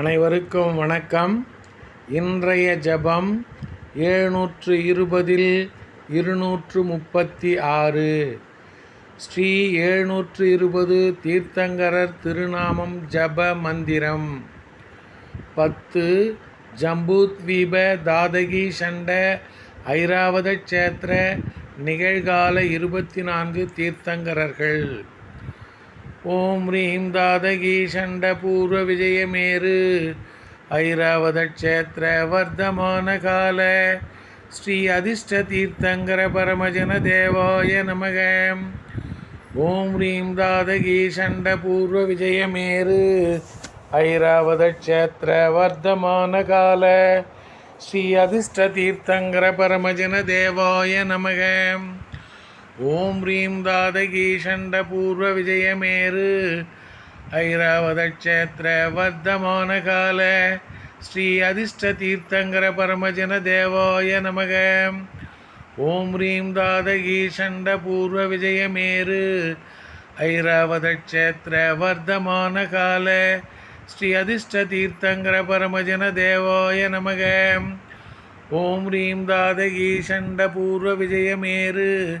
அனைவருக்கும் வணக்கம். இன்றைய ஜபம் எழுநூற்று இருபதில் இருநூற்று முப்பத்தி ஆறு ஸ்ரீ எழுநூற்று இருபது தீர்த்தங்கரர் திருநாமம் ஜப மந்திரம். பத்து ஜம்பூத்வீப தாதகி சண்ட ஐராவத கஷேத்திர நிகழ்கால இருபத்தி நான்கு தீர்த்தங்கரர்கள். ஓம் ரீம் தாதகி சண்ட பூர்வ விஜயமேரு ஐராவத க்ஷேத்திர வர்த்தமான கால. ஸ்ரீ அதிர்ஷ்ட தீர்த்தங்கர பரமஜன தேவாய நமக. ஓம் ரீம் தாதகி சண்ட பூர்வ விஜயமேரு ஐராவத க்ஷேத்திர வர்த்தமான கால. ஸ்ரீ அதிர்ஷ்ட தீர்த்தங்கர பரமஜன தேவாய நமகம் ஓம் ரீம் தாதகி சண்ட பூர்வ விஜயமேரு ஐராவத வர்த்தமான கால ஸ்ரீ அதிர்ஷ்ட தீர்த்தங்கர பரமஜன தேவாய நமக. ஓம் ரீம் தாதகி சண்ட பூர்வ விஜயமேரு ஐராவத வர்த்தமான கால ஸ்ரீ அதிர்ஷ்ட தீர்த்தங்கர பரமஜன தேவாய நமக. ஓம் ரீம் தாதகி சண்ட பூர்வ விஜயமேரு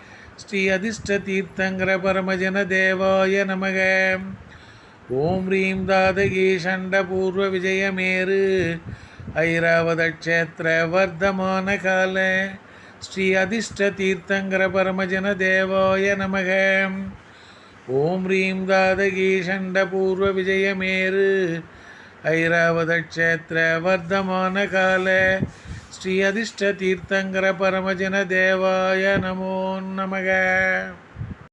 ஸ்ரீ அதிர்ஷ்ட தீர்த்தங்கர பரமஜன தேவாய நமக. ஓம் ரீம் தாதகி சண்ட பூர்வ விஜயமேரு ஐராவதக்ஷேத்திர வர்த்தமான கால. ஸ்ரீ அதிர்ஷ்ட தீர்த்தங்கர பரமஜன தேவாய நமக. ஓம் ரீம் தாதகி சண்ட பூர்வ விஜயமேரு ஐராவதக்ஷேத்திர வர்த்தமான கால. ஸ்ரீ அதிர்ஷ்ட தீர்த்தங்கர பரமஜன தேவாய நமோ நமக.